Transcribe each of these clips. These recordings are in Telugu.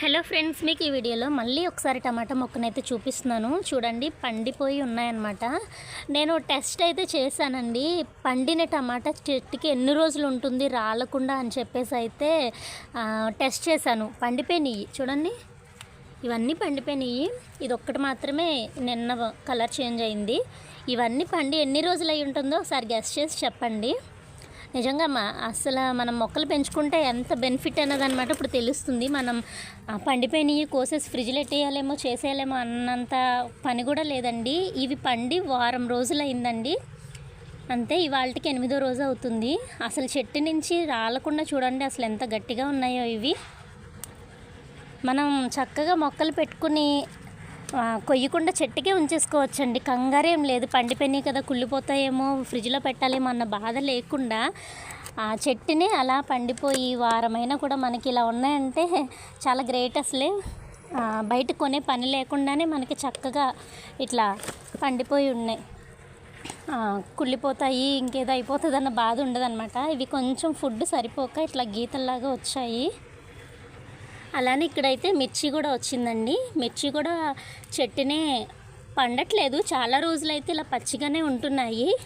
హలో ఫ్రెండ్స్ మీకు ఈ వీడియోలో మళ్ళీ ఒకసారి టమాటా మొక్కనైతే చూపిస్తున్నాను. చూడండి పండిపోయి ఉన్నాయన్నమాట. నేను టెస్ట్ అయితే చేశానండి. పండిన టమాటా చెట్టుకి ఎన్ని రోజులు ఉంటుంది రాలకుండా అని చెప్పేసి అయితే టెస్ట్ చేశాను. పండిపోయినాయి. చూడండి ఇవన్నీ పండిపోయినాయి. ఇది ఒక్కటి మాత్రమే నిన్న కలర్ చేంజ్ అయింది. ఇవన్నీ పండి ఎన్ని రోజులు అయి ఉంటుందో ఒకసారి గెస్ట్ చేసి చెప్పండి. నిజంగా మా అసలు మనం మొక్కలు పెంచుకుంటే ఎంత బెనిఫిట్ అన్నది అనమాట ఇప్పుడు తెలుస్తుంది. మనం పండిపోయినవి కోసేసి ఫ్రిడ్జ్లో ఎట్టేయాలేమో చేసేయాలేమో అన్నంత పని కూడా లేదండి. ఇవి పండి వారం రోజులు అయిందండి అంతే ఇవాళకి ఎనిమిదో రోజు అవుతుంది. అసలు చెట్టు నుంచి రాలకుండా చూడండి అసలు ఎంత గట్టిగా ఉన్నాయో ఇవి. మనం చక్కగా మొక్కలు పెట్టుకుని కొయ్యకుండా చెట్టుకే ఉంచేసుకోవచ్చండి. కంగారేం లేదు. పండిపోయినాయి కదా కుళ్ళిపోతాయేమో ఫ్రిడ్జ్లో పెట్టాలేమో అన్న బాధ లేకుండా ఆ చెట్టుని అలా పండిపోయి వారమైనా కూడా మనకి ఇలా ఉన్నాయంటే చాలా గ్రేట్ అసలే. బయట కొనే పని లేకుండానే మనకి చక్కగా ఇట్లా పండిపోయి ఉన్నాయి. కుళ్ళిపోతాయి ఇంకేదో అయిపోతుంది అన్న బాధ ఉండదన్నమాట. ఇవి కొంచెం ఫుడ్ సరిపోక ఇట్లా గీతల్లాగా వచ్చాయి. అలానే ఇక్కడైతే మిర్చి కూడా వచ్చిందండి. మిర్చి కూడా చెట్టునే పండట్లేదు. చాలా రోజులైతే ఇలా పచ్చిగానే ఉంటున్నాయి.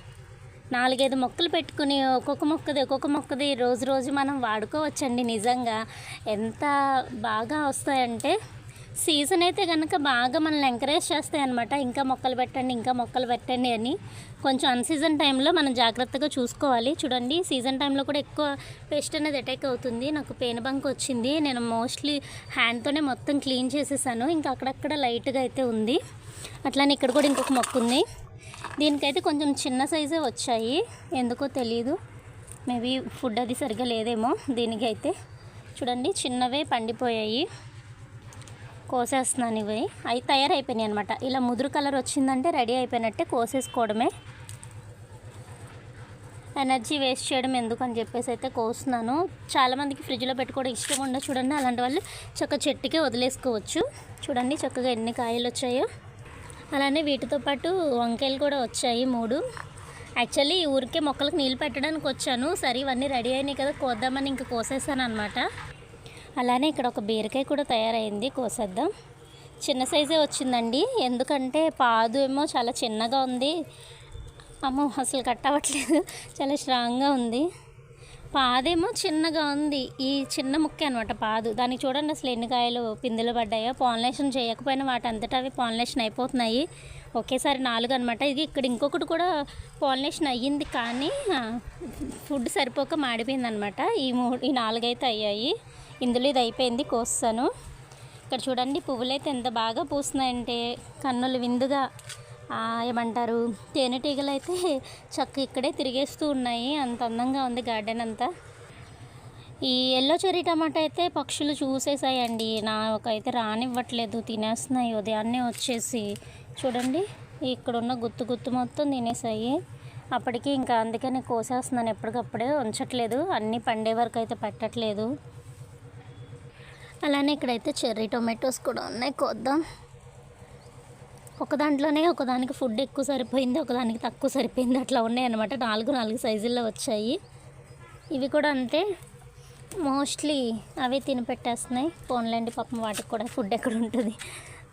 నాలుగైదు మొక్కలు పెట్టుకుని ఒక్కొక్క మొక్కది ఒక్కొక్క మొక్కది రోజు రోజు మనం వాడుకోవచ్చండి నిజంగా. ఎంత బాగా వస్తాయంటే సీజన్ అయితే కనుక బాగా మనల్ని ఎంకరేజ్ చేస్తాయి అనమాట ఇంకా మొక్కలు పెట్టండి ఇంకా మొక్కలు పెట్టండి అని. కొంచెం అన్సీజన్ టైంలో మనం జాగ్రత్తగా చూసుకోవాలి. చూడండి సీజన్ టైంలో కూడా ఎక్కువ పెస్ట్ అనేది అటాక్ అవుతుంది. నాకు పెయిన్ వచ్చింది. నేను మోస్ట్లీ హ్యాండ్తోనే మొత్తం క్లీన్ చేసేసాను. ఇంకా అక్కడక్కడ లైట్గా అయితే ఉంది. అట్లానే ఇక్కడ కూడా ఇంకొక మొక్క ఉంది. దీనికైతే కొంచెం చిన్న సైజే వచ్చాయి. ఎందుకో తెలియదు మేబీ ఫుడ్ అది సరిగ్గా లేదేమో దీనికి అయితే చూడండి చిన్నవే పండిపోయాయి. కోసేస్తున్నాను ఇవి. అవి తయారైపోయినాయి అనమాట ఇలా ముదురు కలర్ వచ్చిందంటే రెడీ అయిపోయినట్టే కోసేసుకోవడమే. ఎనర్జీ వేస్ట్ చేయడం ఎందుకని చెప్పేసి అయితే కోస్తున్నాను. చాలామందికి ఫ్రిడ్జ్లో పెట్టుకోవడం ఇష్టం ఉండదు చూడండి. అలాంటి వాళ్ళు చక్క చెట్టుకే వదిలేసుకోవచ్చు. చూడండి చక్కగా ఎన్ని కాయలు వచ్చాయో. అలానే వీటితో పాటు వంకాయలు కూడా వచ్చాయి మూడు. యాక్చువల్లీ ఈ ఊరికే మొక్కలకు నీళ్ళు పెట్టడానికి వచ్చాను సరే ఇవన్నీ రెడీ అయినాయి కదా కోద్దామని ఇంకా కోసేసాను అనమాట అలానే ఇక్కడ ఒక బీరకాయ కూడా తయారైంది కోసేద్దాం. చిన్న సైజే వచ్చిందండి. ఎందుకంటే పాదు ఏమో చాలా చిన్నగా ఉంది. అమ్మో అసలు కట్ అవ్వట్లేదు. చాలా స్ట్రాంగ్గా ఉంది. పాదేమో చిన్నగా ఉంది. ఈ చిన్న ముక్కే అనమాట పాదు. దానికి చూడండి అసలు ఎన్ని కాయలు పిందులు పడ్డాయో. పాలినేషన్ చేయకపోయినా వాటి అంతటా అవి పాలినేషన్ అయిపోతున్నాయి. ఒకేసారి నాలుగు అనమాట ఇది ఇక్కడ ఇంకొకటి కూడా పాలినేషన్ అయ్యింది కానీ ఫుడ్ సరిపోక మాడిపోయింది అనమాట ఈ మూడు ఈ నాలుగైతే అయ్యాయి. ఇందులో ఇది అయిపోయింది కోస్తాను. ఇక్కడ చూడండి పువ్వులు అయితే ఎంత బాగా పూస్తున్నాయంటే కన్నులు విందుగా ఏమంటారు తేనెటీగలు అయితే చక్క ఇక్కడే తిరిగేస్తూ ఉన్నాయి. అంత అందంగా ఉంది గార్డెన్ అంతా. ఈ ఎల్లో చెర్రీ టమాటా అయితే పక్షులు చూసేసాయండి. నాకైతే రానివ్వట్లేదు తినేస్తున్నాయి ఉదయాన్నే వచ్చేసి. చూడండి ఇక్కడ ఉన్న గుత్తు గుత్తు మొత్తం తినేసాయి. అప్పటికి ఇంకా అందుకని కోసేస్తున్నాను ఎప్పటికప్పుడే ఉంచట్లేదు. అన్నీ పండే వరకు అయితే పెట్టట్లేదు. అలానే ఇక్కడైతే చెర్రీ టొమాటోస్ కూడా ఉన్నాయి. కొద్దాం. ఒక దాంట్లోనే ఒకదానికి ఫుడ్ ఎక్కువ సరిపోయింది ఒకదానికి తక్కువ సరిపోయింది. అట్లా ఉన్నాయి అనమాట నాలుగు నాలుగు సైజుల్లో వచ్చాయి. ఇవి కూడా అంతే. మోస్ట్లీ అవే తిని పెట్టేస్తున్నాయి. పోన్లేండి పాపం వాటికి కూడా ఫుడ్ ఎక్కడ ఉంటుంది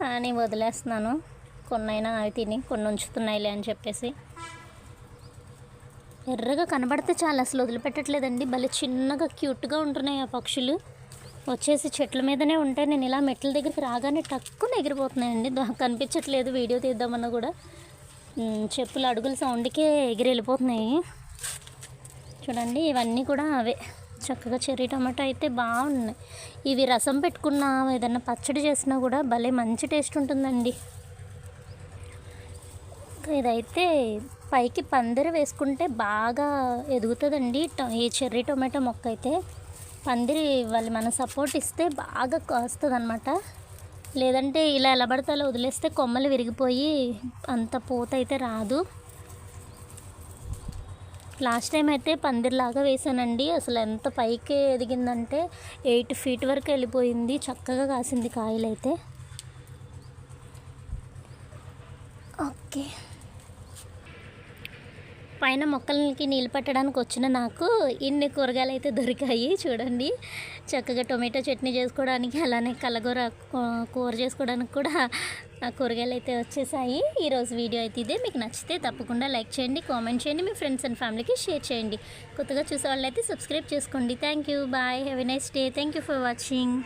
అని వదిలేస్తున్నాను. కొన్నైనా అవి తిని కొన్ని ఉంచుతున్నాయిలే అని చెప్పేసి. ఎర్రగా కనబడితే చాలా అసలు వదిలిపెట్టట్లేదండి. భలే చిన్నగా క్యూట్గా ఉంటున్నాయి ఆ పక్షులు. వచ్చేసి చెట్ల మీదనే ఉంటే నేను ఇలా మెట్ల దగ్గరికి రాగానే టక్కున ఎగిరిపోతున్నాయండి. దా- కనిపించట్లేదు. వీడియో తీద్దామన్నా కూడా. చెప్పుల అడుగుల సౌండ్కే ఎగిరి వెళ్ళిపోతున్నాయి చూడండి ఇవన్నీ కూడా అవే. చక్కగా చెర్రీ టమాటో అయితే బాగున్నాయి. ఇవి రసం పెట్టుకున్న ఏదైనా పచ్చడి చేసినా కూడా భలే మంచి టేస్ట్ ఉంటుందండి. ఇదైతే పైకి పందిరి వేసుకుంటే బాగా ఎదుగుతుందండి. ట- ఈ చెర్రీ టొమాటో మొక్క అయితే. పందిరి వాళ్ళు మన సపోర్ట్ ఇస్తే బాగా కాస్తుంది అనమాట లేదంటే ఇలా ఎలా పడితే అలా వదిలేస్తే కొమ్మలు విరిగిపోయి అంత పూత అయితే రాదు. లాస్ట్ టైం అయితే పందిరిలాగా వేసానండి. అసలు ఎంత పైకి ఎదిగిందంటే ఎయిట్ ఫీట్ వరకు వెళ్ళిపోయింది. చక్కగా కాసింది కాయలు అయితే ఓకే. పైన మొక్కలకి నీళ్ళు పెట్టడానికి వచ్చిన నాకు ఇన్ని కూరగాయలు అయితే దొరికాయి చూడండి. చక్కగా టొమాటో చట్నీ చేసుకోవడానికి అలానే కలగూర కూర చేసుకోవడానికి కూడా ఆ కూరగాయలు అయితే వచ్చేసాయి ఈరోజు వీడియో అయితే ఇదే. మీకు నచ్చితే తప్పకుండా లైక్ చేయండి కామెంట్ చేయండి మీ ఫ్రెండ్స్ అండ్ ఫ్యామిలీకి షేర్ చేయండి. కొత్తగా చూసే వాళ్ళైతే సబ్స్క్రైబ్ చేసుకోండి. Thank you. Bye. Have a nice day. Thank you for watching.